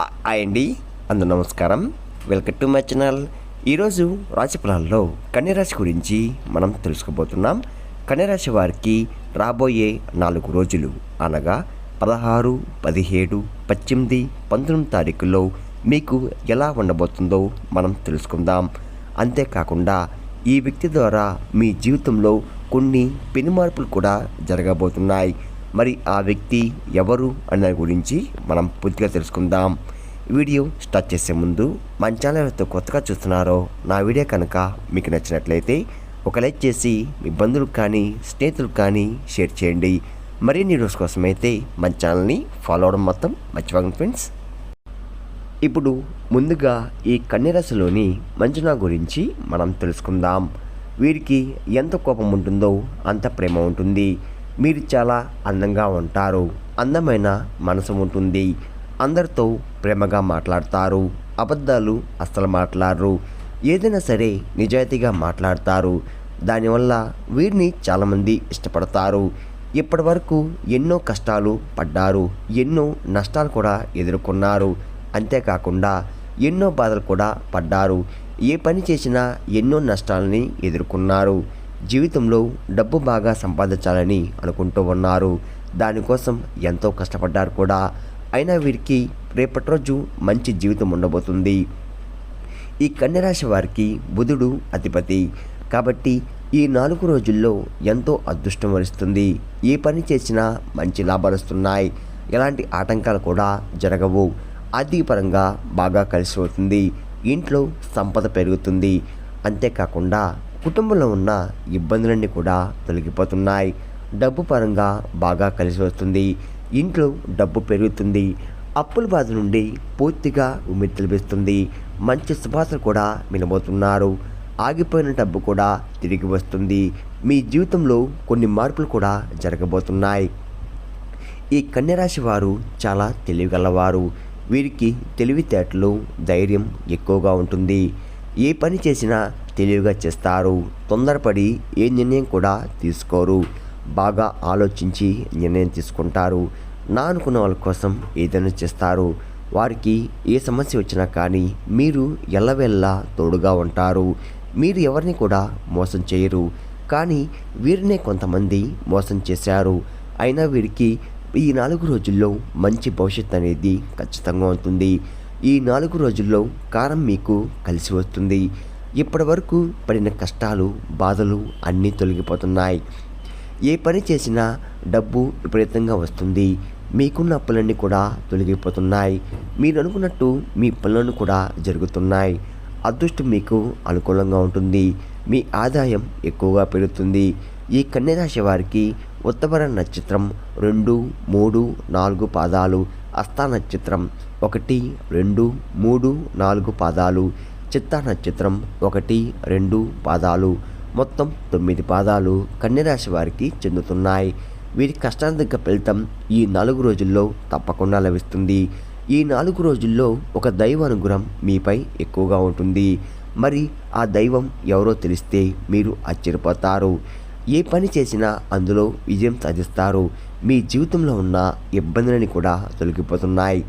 Hi అండి అందు నమస్కారం. వెల్కమ్ టు మై ఛానల్ ఈరోజు రాశిఫలాల్లో కన్యరాశి గురించి మనం తెలుసుకోబోతున్నాం. కన్యరాశి వారికి రాబోయే నాలుగు రోజులు అనగా పదహారు పదిహేడు పద్దెనిమిది పంతొమ్మిది తారీఖుల్లో మీకు ఎలా ఉండబోతుందో మనం తెలుసుకుందాం. అంతేకాకుండా ఈ వ్యక్తి ద్వారా మీ జీవితంలో కొన్ని పెను మార్పులు కూడా జరగబోతున్నాయి. మరి ఆ వ్యక్తి ఎవరు అనే దాని గురించి మనం పూర్తిగా తెలుసుకుందాం. వీడియో స్టార్ట్ చేసే ముందు మన ఛానల్ కొత్తగా చూస్తున్నారో నా వీడియో కనుక మీకు నచ్చినట్లయితే ఒక లైక్ చేసి మీ బంధువులకు కానీ స్నేహితులకు కానీ షేర్ చేయండి. మరిన్ని వీడియోస్ కోసం అయితే మన ఛానల్ని ఫాలో అవడం మొత్తం మర్చిపోకండి ఫ్రెండ్స్. ఇప్పుడు ముందుగా ఈ కన్యరాశిలోని మంజునా గురించి మనం తెలుసుకుందాం. వీరికి ఎంత కోపం ఉంటుందో అంత ప్రేమ ఉంటుంది. మీరు చాలా అందంగా ఉంటారు. అందమైన మనసు ఉంటుంది. అందరితో ప్రేమగా మాట్లాడతారు. అబద్ధాలు అస్సలు మాట్లాడరు. ఏదైనా సరే నిజాయితీగా మాట్లాడతారు. దానివల్ల వీరిని చాలామంది ఇష్టపడతారు. ఇప్పటి వరకు ఎన్నో కష్టాలు పడ్డారు. ఎన్నో నష్టాలు కూడా ఎదుర్కొన్నారు. అంతేకాకుండా ఎన్నో బాధలు కూడా పడ్డారు. ఏ పని చేసినా ఎన్నో నష్టాలని ఎదుర్కొన్నారు. జీవితంలో డబ్బు బాగా సంపాదించాలని అనుకుంటూ ఉన్నారు. దానికోసం ఎంతో కష్టపడ్డారు కూడా. అయినా వీరికి రేపటి రోజు మంచి జీవితం ఉండబోతుంది. ఈ కన్యరాశి వారికి బుధుడు అధిపతి. కాబట్టి ఈ నాలుగు రోజుల్లో ఎంతో అదృష్టం వరిస్తుంది. ఏ పని చేసినా మంచి లాభాలు వస్తున్నాయి. ఎలాంటి ఆటంకాలు కూడా జరగవు. ఆర్థికపరంగా బాగా కలిసి అవుతుంది ఇంట్లో సంపద పెరుగుతుంది. అంతేకాకుండా కుటుంబంలో ఉన్న ఇబ్బందులన్నీ కూడా తొలగిపోతున్నాయి. డబ్బు పరంగా బాగా కలిసి వస్తుంది. ఇంట్లో డబ్బు పెరుగుతుంది. అప్పుల బాధ నుండి పూర్తిగా ఉమ్మిది లభిస్తుంది మంచి శుభాసలు కూడా వినబోతున్నారు ఆగిపోయిన డబ్బు కూడా తిరిగి వస్తుంది. మీ జీవితంలో కొన్ని మార్పులు కూడా జరగబోతున్నాయి. ఈ కన్యరాశి వారు చాలా తెలివిగలవారు. వీరికి తెలివితేటలు ధైర్యం ఎక్కువగా ఉంటుంది. ఏ పని చేసినా తెలివిగా చేస్తారు. తొందరపడి ఏ నిర్ణయం కూడా తీసుకోరు. బాగా ఆలోచించి నిర్ణయం తీసుకుంటారు. నా అనుకున్న వాళ్ళ కోసం ఏదైనా చేస్తారు. వారికి ఏ సమస్య వచ్చినా కానీ మీరు ఎల్లవెల్లా తోడుగా ఉంటారు. మీరు ఎవరిని కూడా మోసం చేయరు. కానీ వీరినే కొంతమంది మోసం చేశారు. అయినా వీరికి ఈ నాలుగు రోజుల్లో మంచి భవిష్యత్తు అనేది ఖచ్చితంగా ఉంటుంది. ఈ నాలుగు రోజుల్లో కారం మీకు కలిసి వస్తుంది. ఇప్పటి వరకు పడిన కష్టాలు బాధలు అన్నీ తొలగిపోతున్నాయి. ఏ పని చేసినా డబ్బు విపరీతంగా వస్తుంది. మీకున్న అప్పులన్నీ కూడా తొలగిపోతున్నాయి. మీరు అనుకున్నట్టు మీ పనులను కూడా జరుగుతున్నాయి. అదృష్టం మీకు అనుకూలంగా ఉంటుంది. మీ ఆదాయం ఎక్కువగా పెరుగుతుంది. ఈ కన్యరాశి వారికి ఉత్తమర నక్షత్రం రెండు మూడు నాలుగు పాదాలు అస్థా నక్షత్రం ఒకటి రెండు మూడు నాలుగు పాదాలు చిత్తా నక్షత్రం ఒకటి రెండు పాదాలు. మొత్తం తొమ్మిది పాదాలు కన్యరాశి వారికి చెందుతున్నాయి. వీరి కష్టాంతక ఫలితం ఈ నాలుగు రోజుల్లో తప్పకుండా లభిస్తుంది. ఈ నాలుగు రోజుల్లో ఒక దైవ అనుగ్రహం మీపై ఎక్కువగా ఉంటుంది. మరి ఆ దైవం ఎవరో తెలిస్తే మీరు ఆశ్చర్యపోతారు. ఏ పని చేసినా అందులో విజయం సాధిస్తారు. మీ జీవితంలో ఉన్న ఇబ్బందులని కూడా తొలగిపోతున్నాయి.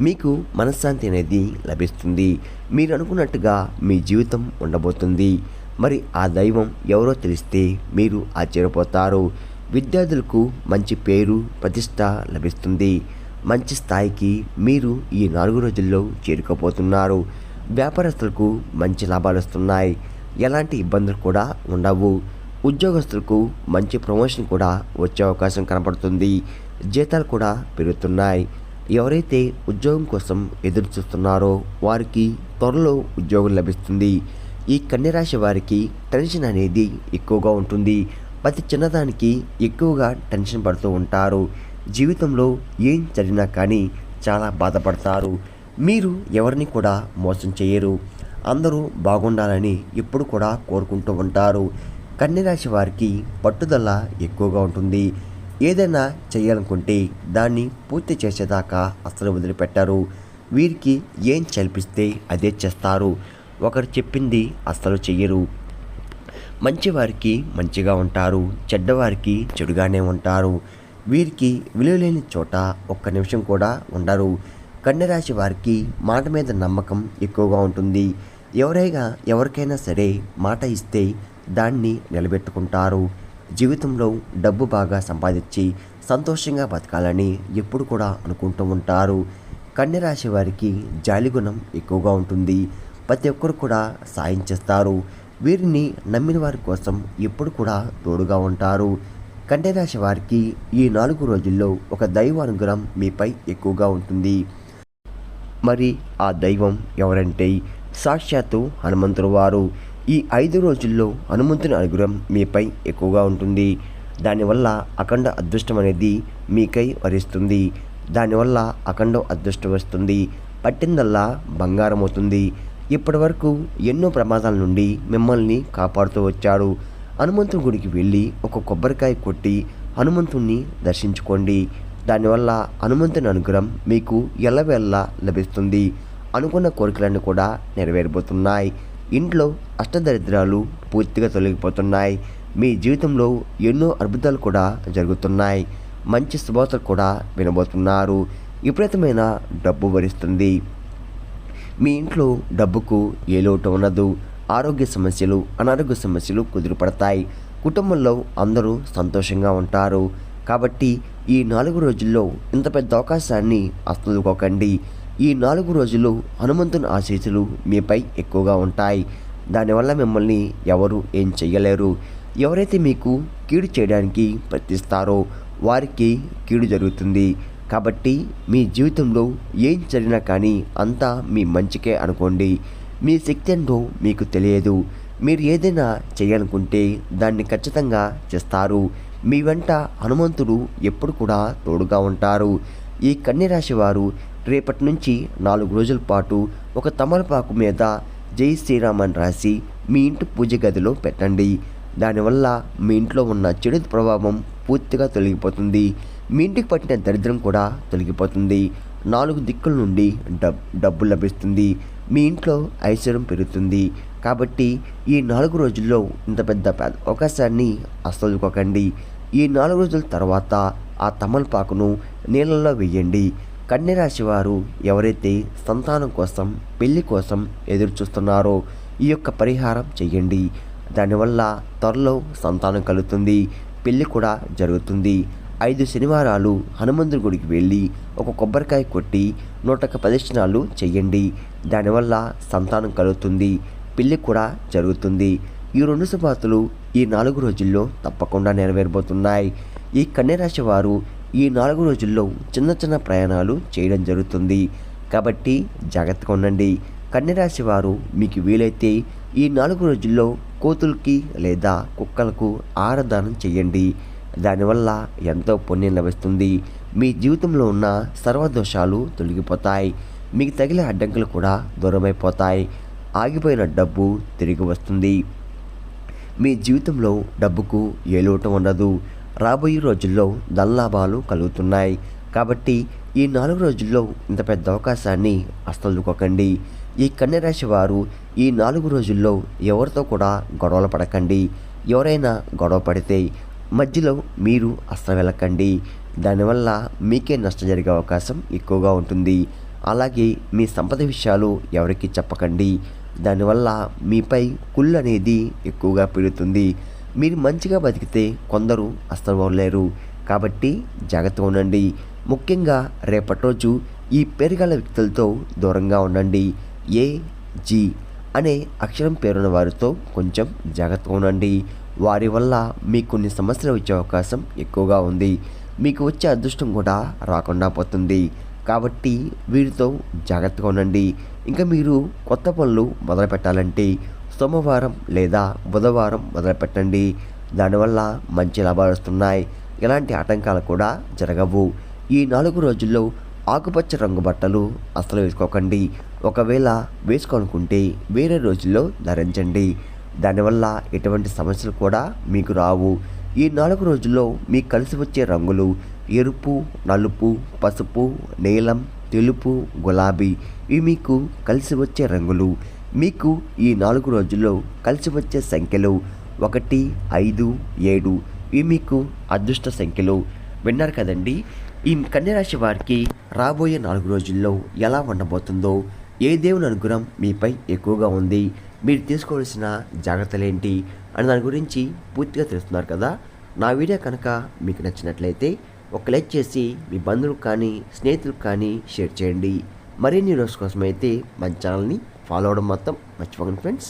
మీకు మనశ్శాంతి అనేది లభిస్తుంది. మీరు అనుకున్నట్టుగా మీ జీవితం ఉండబోతుంది. మరి ఆ దైవం ఎవరో తెలిస్తే మీరు ఆశ్చర్యపోతారు. విద్యార్థులకు మంచి పేరు ప్రతిష్ట లభిస్తుంది. మంచి స్థాయికి మీరు ఈ నాలుగు రోజుల్లో చేరుకోబోతున్నారు. వ్యాపారస్తులకు మంచి లాభాలు వస్తున్నాయి. ఎలాంటి ఇబ్బందులు కూడా ఉండవు. ఉద్యోగస్తులకు మంచి ప్రమోషన్ కూడా వచ్చే అవకాశం కనపడుతుంది జీతాలు కూడా పెరుగుతున్నాయి. ఎవరైతే ఉద్యోగం కోసం ఎదురు చూస్తున్నారో వారికి త్వరలో ఉద్యోగం లభిస్తుంది. ఈ కన్యరాశి వారికి టెన్షన్ అనేది ఎక్కువగా ఉంటుంది. ప్రతి చిన్నదానికి ఎక్కువగా టెన్షన్ పడుతూ ఉంటారు. జీవితంలో ఏం జరిగినా కానీ చాలా బాధపడతారు. మీరు ఎవరిని కూడా మోసం చేయరు. అందరూ బాగుండాలని ఎప్పుడు కూడా కోరుకుంటూ ఉంటారు. కన్యరాశి వారికి పట్టుదల ఎక్కువగా ఉంటుంది. ఏదైనా చేయాలనుకుంటే దాన్ని పూర్తి చేసేదాకా అసలు వదిలిపెట్టారు. వీరికి ఏం చల్పిస్తే అదే చేస్తారు. ఒకరు చెప్పింది అస్సలు చెయ్యరు. మంచివారికి మంచిగా ఉంటారు చెడ్డవారికి చెడుగానే ఉంటారు. వీరికి విలువలేని చోట ఒక్క నిమిషం కూడా ఉండరు. కన్యరాశి వారికి మాట మీద నమ్మకం ఎక్కువగా ఉంటుంది. ఎవరైనా ఎవరికైనా సరే మాట ఇస్తే దాన్ని నిలబెట్టుకుంటారు. జీవితంలో డబ్బు బాగా సంపాదించి సంతోషంగా బతకాలని ఎప్పుడు కూడా అనుకుంటూ ఉంటారు. కన్యరాశి వారికి జాలిగుణం ఎక్కువగా ఉంటుంది. ప్రతి ఒక్కరు కూడా సాయం చేస్తారు. వీరిని నమ్మిన వారి కోసం ఎప్పుడు కూడా తోడుగా ఉంటారు. కన్యరాశి వారికి ఈ నాలుగు రోజుల్లో ఒక దైవ అనుగ్రహం మీపై ఎక్కువగా ఉంటుంది. మరి ఆ దైవం ఎవరంటే సాక్షాత్తు హనుమంతుడు వారు. ఈ ఐదు రోజుల్లో హనుమంతుని అనుగ్రహం మీపై ఎక్కువగా ఉంటుంది. దానివల్ల అఖండ అదృష్టం అనేది మీకై వరిస్తుంది. దానివల్ల అఖండ అదృష్టం వస్తుంది. పట్టిందల్లా బంగారం అవుతుంది. ఇప్పటి వరకు ఎన్నో ప్రమాదాల నుండి మిమ్మల్ని కాపాడుతూ వచ్చాడు. హనుమంతుని గుడికి వెళ్ళి ఒక కొబ్బరికాయ కొట్టి హనుమంతుణ్ణి దర్శించుకోండి. దానివల్ల హనుమంతుని అనుగ్రహం మీకు ఎల్లవేళ్ళ లభిస్తుంది. అనుకున్న కోరికలన్నీ కూడా నెరవేరబోతున్నాయి. ఇంట్లో అష్టదరిద్రాలు పూర్తిగా తొలగిపోతున్నాయి. మీ జీవితంలో ఎన్నో అద్భుతాలు కూడా జరుగుతున్నాయి. మంచి శుభార్తలు కూడా వినబోతున్నారు. విపరీతమైన డబ్బు భరిస్తుంది మీ ఇంట్లో డబ్బుకు ఏ లోటు ఉండదు. ఆరోగ్య సమస్యలు అనారోగ్య సమస్యలు కుదిరిపడతాయి. కుటుంబంలో అందరూ సంతోషంగా ఉంటారు. కాబట్టి ఈ నాలుగు రోజుల్లో ఇంత పెద్ద అవకాశాన్ని అస్తదుకోకండి ఈ నాలుగు రోజులు హనుమంతుని ఆశీస్సులు మీపై ఎక్కువగా ఉంటాయి. దానివల్ల మిమ్మల్ని ఎవరు ఏం చెయ్యలేరు. ఎవరైతే మీకు కీడు చేయడానికి ప్రయత్నిస్తారో వారికి కీడు జరుగుతుంది. కాబట్టి మీ జీవితంలో ఏం జరిగినా కానీ అంతా మీ మంచికే అనుకోండి. మీ శక్తి ఏంటో మీకు తెలియదు. మీరు ఏదైనా చేయాలనుకుంటే దాన్ని ఖచ్చితంగా చేస్తారు. మీ వెంట హనుమంతుడు ఎప్పుడు కూడా తోడుగా ఉంటారు. ఈ కన్యరాశి వారు రేపటి నుంచి నాలుగు రోజుల పాటు ఒక తమలపాకు మీద జై శ్రీరామ్ అని రాసి మీ ఇంటి పూజ గదిలో పెట్టండి. దానివల్ల మీ ఇంట్లో ఉన్న చెడు ప్రభావం పూర్తిగా తొలగిపోతుంది. మీ ఇంటికి పట్టిన దరిద్రం కూడా తొలగిపోతుంది. నాలుగు దిక్కుల నుండి డబ్ డబ్బు లభిస్తుంది. మీ ఇంట్లో ఐశ్వర్యం పెరుగుతుంది. కాబట్టి ఈ నాలుగు రోజుల్లో ఇంత పెద్ద పెద్ద అవకాశాన్ని అసలుకోకండి. ఈ నాలుగు రోజుల తర్వాత ఆ తమలపాకును నీళ్ళల్లో వేయండి. కన్యరాశి వారు ఎవరైతే సంతానం కోసం పెళ్ళి కోసం ఎదురు చూస్తున్నారో ఈ యొక్క పరిహారం చేయండి దానివల్ల త్వరలో సంతానం కలుగుతుంది పెళ్ళి కూడా జరుగుతుంది. ఐదు శనివారాలు హనుమంతుడి గుడికి వెళ్ళి ఒక కొబ్బరికాయ కొట్టి నూటొక్క ప్రదక్షిణాలు చెయ్యండి. దానివల్ల సంతానం కలుగుతుంది పెళ్ళి కూడా జరుగుతుంది. ఈ రెండు శుభార్తలు ఈ నాలుగు రోజుల్లో తప్పకుండా నెరవేరబోతున్నాయి. ఈ కన్యరాశి వారు ఈ నాలుగు రోజుల్లో చిన్న చిన్న ప్రయాణాలు చేయడం జరుగుతుంది. కాబట్టి జాగ్రత్తగా ఉండండి. కన్యరాశి వారు మీకు వీలైతే ఈ నాలుగు రోజుల్లో కోతులకి లేదా కుక్కలకు ఆరదానం చేయండి. దానివల్ల ఎంతో పుణ్యం లభిస్తుంది. మీ జీవితంలో ఉన్న సర్వదోషాలు తొలగిపోతాయి. మీకు తగిలే అడ్డంకులు కూడా దూరమైపోతాయి. ఆగిపోయిన డబ్బు తిరిగి వస్తుంది. మీ జీవితంలో డబ్బుకు ఏ లోటు ఉండదు. రాబోయే రోజుల్లో ధనలాభాలు కలుగుతున్నాయి. కాబట్టి ఈ నాలుగు రోజుల్లో ఇంత పెద్ద అవకాశాన్ని అస్తలుకోకండి ఈ కన్యరాశి వారు ఈ నాలుగు రోజుల్లో ఎవరితో కూడా గొడవలు పడకండి. ఎవరైనా గొడవ పడితే మధ్యలో మీరు అస్త్ర వెళ్ళకండి. దానివల్ల మీకే నష్టం జరిగే అవకాశం ఎక్కువగా ఉంటుంది. అలాగే మీ సంపద విషయాలు ఎవరికి చెప్పకండి. దానివల్ల మీపై కుళ్ళు అనేది ఎక్కువగా పెరుగుతుంది. మీరు మంచిగా బతికితే కొందరు అస్సలు కాబట్టి జాగ్రత్తగా ఉండండి. ముఖ్యంగా రేపటి రోజు ఈ పేరుగల వ్యక్తులతో దూరంగా ఉండండి. ఏ జీ అనే అక్షరం పేరున్న వారితో కొంచెం జాగ్రత్తగా ఉండండి. వారి వల్ల మీకు కొన్ని సమస్యలు వచ్చే అవకాశం ఎక్కువగా ఉంది. మీకు వచ్చే అదృష్టం కూడా రాకుండా పోతుంది. కాబట్టి వీరితో జాగ్రత్తగా ఉండండి. ఇంకా మీరు కొత్త పనులు మొదలు పెట్టాలంటే సోమవారం లేదా బుధవారం మొదలుపెట్టండి. దానివల్ల మంచి లాభాలు వస్తున్నాయి. ఎలాంటి ఆటంకాలు కూడా జరగవు. ఈ నాలుగు రోజుల్లో ఆకుపచ్చ రంగు బట్టలు అస్సలు వేసుకోకండి. ఒకవేళ వేసుకోనుకుంటే వేరే రోజుల్లో ధరించండి. దానివల్ల ఎటువంటి సమస్యలు కూడా మీకు రావు. ఈ నాలుగు రోజుల్లో మీకు కలిసి వచ్చే రంగులు ఎరుపు నలుపు పసుపు నీలం తెలుపు గులాబీ ఇవి మీకు కలిసి వచ్చే రంగులు. మీకు ఈ నాలుగు రోజుల్లో కలిసి వచ్చే సంఖ్యలు ఒకటి ఐదు ఏడు ఇవి మీకు అదృష్ట సంఖ్యలు విన్నారు కదండి. ఈ కన్యరాశి వారికి రాబోయే నాలుగు రోజుల్లో ఎలా ఉండబోతుందో ఏ దేవుని అనుగ్రహం మీపై ఎక్కువగా ఉంది మీరు తీసుకోవాల్సిన జాగ్రత్తలు ఏంటి అని దాని గురించి పూర్తిగా తెలుస్తున్నారు కదా. నా వీడియో కనుక మీకు నచ్చినట్లయితే ఒక లైక్ చేసి మీ బంధువులకు కానీ స్నేహితులకు కానీ షేర్ చేయండి. మరిన్ని రోజు కోసం అయితే మన ఛానల్ని ఫాలో అవడం మొత్తం మర్చిపోకండి ఫ్రెండ్స్.